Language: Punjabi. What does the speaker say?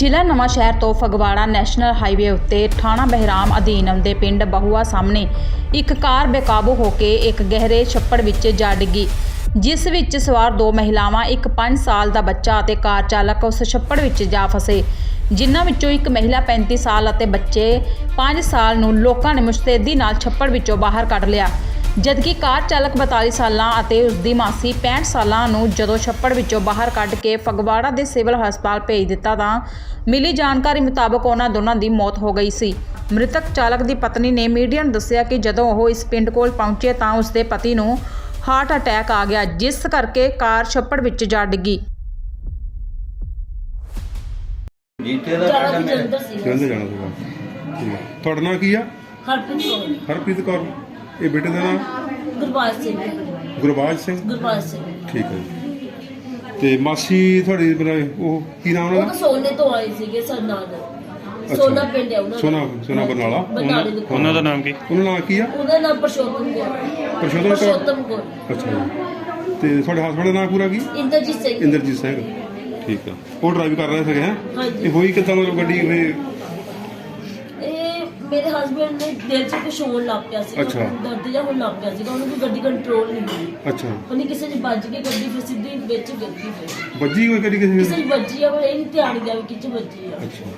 ਜ਼ਿਲ੍ਹਾ ਨਵਾਂ ਸ਼ਹਿਰ ਤੋਂ ਫਗਵਾੜਾ ਨੈਸ਼ਨਲ ਹਾਈਵੇ ਉੱਤੇ ਥਾਣਾ ਬਹਿਰਾਮ ਅਧੀਨ ਆਉਂਦੇ ਪਿੰਡ ਬਹੁਆ ਸਾਹਮਣੇ ਇੱਕ ਕਾਰ ਬੇਕਾਬੂ ਹੋ ਕੇ ਇੱਕ ਗਹਿਰੇ ਛੱਪੜ ਵਿੱਚ ਜਾ ਡਿੱਗੀ, ਜਿਸ ਵਿੱਚ ਸਵਾਰ ਦੋ ਮਹਿਲਾਵਾਂ, ਇੱਕ 5 ਸਾਲ ਦਾ ਬੱਚਾ ਅਤੇ ਕਾਰ ਚਾਲਕ ਉਸ ਛੱਪੜ ਵਿੱਚ ਜਾ ਫਸੇ, ਜਿਨ੍ਹਾਂ ਵਿੱਚੋਂ ਇੱਕ ਮਹਿਲਾ 35 ਸਾਲ ਅਤੇ ਬੱਚੇ 5 ਸਾਲ ਨੂੰ ਲੋਕਾਂ ਨੇ ਮੁਸ਼ਤੈਦੀ ਨਾਲ ਛੱਪੜ ਵਿੱਚੋਂ ਬਾਹਰ ਕੱਢ ਲਿਆ। ਜਦਕਿ ਕਾਰ ਚਾਲਕ 42 ਸਾਲਾਂ ਅਤੇ ਉਸ ਦੀ ਮਾਸੀ 65 ਸਾਲਾਂ ਨੂੰ ਜਦੋਂ ਛੱਪੜ ਵਿੱਚੋਂ ਬਾਹਰ ਕੱਢ ਕੇ ਫਗਵਾੜਾ ਦੇ ਸਿਵਲ ਹਸਪਤਾਲ ਭੇਜ ਦਿੱਤਾ ਤਾਂ ਮਿਲੀ ਜਾਣਕਾਰੀ ਮੁਤਾਬਕ ਉਹਨਾਂ ਦੋਨਾਂ ਦੀ ਮੌਤ ਹੋ ਗਈ ਸੀ। ਮ੍ਰਿਤਕ ਚਾਲਕ ਦੀ ਪਤਨੀ ਨੇ ਮੀਡੀਆ ਨੂੰ ਦੱਸਿਆ ਕਿ ਜਦੋਂ ਉਹ ਇਸ ਪਿੰਡ ਕੋਲ ਪਹੁੰਚੇ ਤਾਂ ਉਸ ਦੇ ਪਤੀ ਨੂੰ ਹਾਰਟ ਅਟੈਕ ਆ ਗਿਆ ਜਿਸ ਕਰਕੇ ਕਾਰ ਛੱਪੜ ਵਿੱਚ ਜਾ ਡਿੱਗੀ। ਜੀਤੇ ਦਾ ਜ਼ਿਆਦਾ ਪਿੰਡ ਜਲੰਧਰ ਮੇਰੇ ਸੀ ਕਹਿੰਦੇ ਜਾਣਾ ਸੀਗਾ। ਠੀਕ ਹੈ। ਤੁਹਾਡਾ ਨਾਂ ਕੀ ਆ? ਹਰਪ੍ਰੀਤ ਕੌਰ। ਹਰਪ੍ਰੀਤ ਕੌਰ। ਇਹ ਬੇਟੇ ਦਾ ਨਾਂ ਗੁਰਬਾਜ ਸਿੰਘ। ਗੁਰਬਾਜ ਸਿੰਘ? ਗੁਰਬਾਜ ਸਿੰਘ। ਠੀਕ ਹੈ ਜੀ। ਤੇ ਮਾਸੀ ਤੁਹਾਡੀ ਮੇਰਾ ਉਹ ਕੀ ਨਾਮ ਉਹ ਉਹਨਾਂ ਦਾ? ਸੋਨੇ ਤੋਂ ਆਏ ਸੀਗੇ ਸਰਨਾਲ ਸੋਨਾ ਪਿੰਡ ਹੈ ਉਹਨਾਂ ਦਾ। ਸੋਨਾ ਸੋਨਾ ਬਰਨਾਲਾ। ਬਰਨਾਲੇ ਦੇ ਕੋਲ। ਉਹਨਾਂ ਦਾ ਨਾਮ ਕੀ? ਉਹਨਾਂ ਦਾ ਨਾਂ ਕੀ ਆ? ਉਹਦਾ ਨਾਮ ਪਰਸ਼ੋਤਮ ਕੌਰ। ਪਰਸ਼ੋਤਮ ਕੌਰ? ਪਰਸ਼ੋਤਮ ਕੌਰ। ਅੱਛਾ ਜੀ। ਤੇ ਤੁਹਾਡੇ ਹਸਬੰਡ ਦਾ ਨਾਂ ਪੂਰਾ ਕੀ? ਇੰਦਰਜੀਤ ਸਿੰਘ। ਇੰਦਰਜੀਤ ਸਿੰਘ। ਠੀਕ ਆ। ਉਹ ਡਰਾਈਵ ਕਰ ਰਹੇ ਸੀਗੇ ਹੈ? ਹਾਂਜੀ। ਇਹ ਹੋਈ ਕਿੱਦਾਂ ਮਤਲਬ ਗੱਡੀ ਇਹ ਮੇਰੇ ਹਸਬੰਡ ਨੇ ਦਿਲ 'ਚ ਕੁਛ ਹੋਣ ਲੱਗ ਪਿਆ ਸੀ ਅੱਛਾ। ਦਰਦ ਜਿਹਾ ਹੋਣ ਲੱਗ ਪਿਆ ਸੀਗਾ ਉਹਨੂੰ ਵੀ ਗੱਡੀ ਕੰਟਰੋਲ ਨਹੀਂ ਹੋਈ। ਅੱਛਾ। ਉਹਨੇ ਕਿਸੇ ਨੇ ਵੱਜ ਕੇ ਗੱਡੀ ਫਿਰ ਸਿੱਧੀ ਵਿੱਚ ਗੱਡੀ ਵੱਜੀ ਕੋਈ ਗੱਡੀ ਕਿਸੇ ਕਿਸੇ ਨੇ ਨੇ ਵੱਜੀ ਆ ਪਰ ਇਹ ਨਹੀਂ ਧਿਆਨ ਗਿਆ ਵੀ ਕਿੱਚ ਵੱਜੀ ਆ। ਅੱਛਾ।